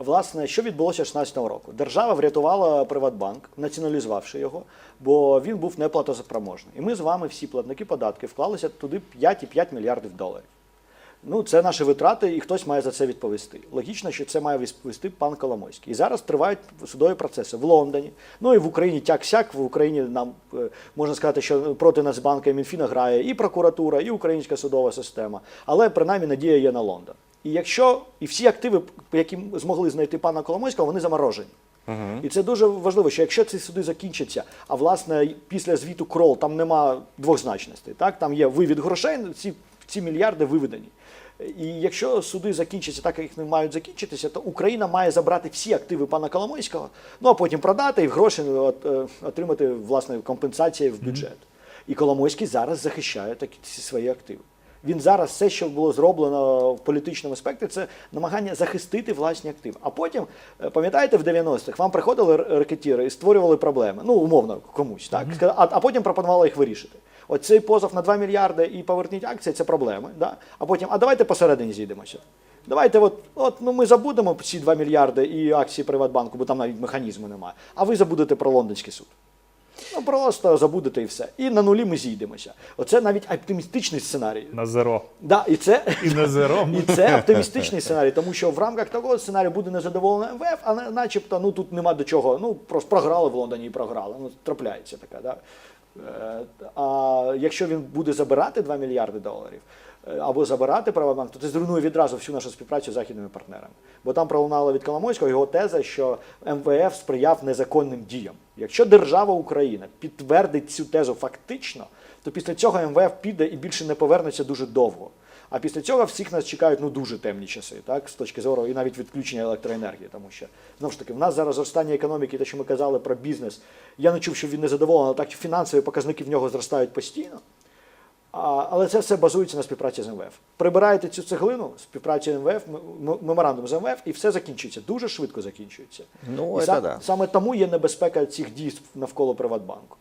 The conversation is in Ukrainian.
Власне, що відбулося 16-го року? Держава врятувала Приватбанк, націоналізувавши його, бо він був неплатоспроможний. І ми з вами, всі платники податків, вклалися туди 5,5 мільярдів доларів. Ну, це наші витрати, і хтось має за це відповісти. Логічно, що це має відповісти пан Коломойський. І зараз тривають судові процеси в Лондоні. Ну і в Україні тяк-сяк. В Україні нам е, можна сказати, що проти Нацбанка і Мінфіна грає і прокуратура, і українська судова система. Але принаймні надія є на Лондон. І якщо і всі активи, які змогли знайти пана Коломойського, вони заморожені. І це дуже важливо, що якщо ці суди закінчаться, а власне після звіту Крол там нема двозначностей, так там є вивід грошей, ці, ці мільярди виведені. І якщо суди закінчаться так, як вони мають закінчитися, то Україна має забрати всі активи пана Коломойського, ну а потім продати і гроші е, отримати власне компенсації в бюджет. І Коломойський зараз захищає такі свої активи. Він зараз все, що було зроблено в політичному спектрі, це намагання захистити власні активи. А потім, е, пам'ятаєте, в 90-х вам приходили ракетіри і створювали проблеми. Ну, умовно, комусь, так? Ска- А, а потім пропонували їх вирішити. От цей позов на 2 мільярди і поверніть акції це проблеми. Да? А потім, а давайте посередині зійдемося. Давайте, от, от ну ми забудемо ці 2 мільярди і акції Приватбанку, бо там навіть механізму немає. А ви забудете про лондонський суд. Ну просто забудете і все. І на нулі ми зійдемося. Оце навіть оптимістичний сценарій. На зеро. Да, і це І на зеро. і це оптимістичний сценарій, тому що в рамках такого сценарію буде незадоволена МВФ, а начебто ну тут нема до чого. Ну просто програли в Лондоні і програли. Ну трапляється така. Да? Е, А якщо він буде забирати 2 мільярди доларів е, або забирати Приватбанк, то це зруйнує відразу всю нашу співпрацю з західними партнерами. Бо там пролунала від Коломойського його теза, що МВФ сприяв незаконним діям. Якщо держава Україна підтвердить цю тезу фактично, то після цього МВФ піде і більше не повернеться дуже довго. А після цього всіх нас чекають ну дуже темні часи, так з точки зору і навіть відключення електроенергії, тому що знову ж таки в нас зараз зростання економіки, те, що ми казали про бізнес. Я не чув, що він не задоволений, так фінансові показники в нього зростають постійно. Але це все базується на співпраці з МВФ. Прибираєте цю цеглину, співпрацю МВФ, меморандум з МВФ, і все закінчується. Дуже швидко закінчується. Ну, і це сам- да. саме тому є небезпека цих дій навколо Приватбанку.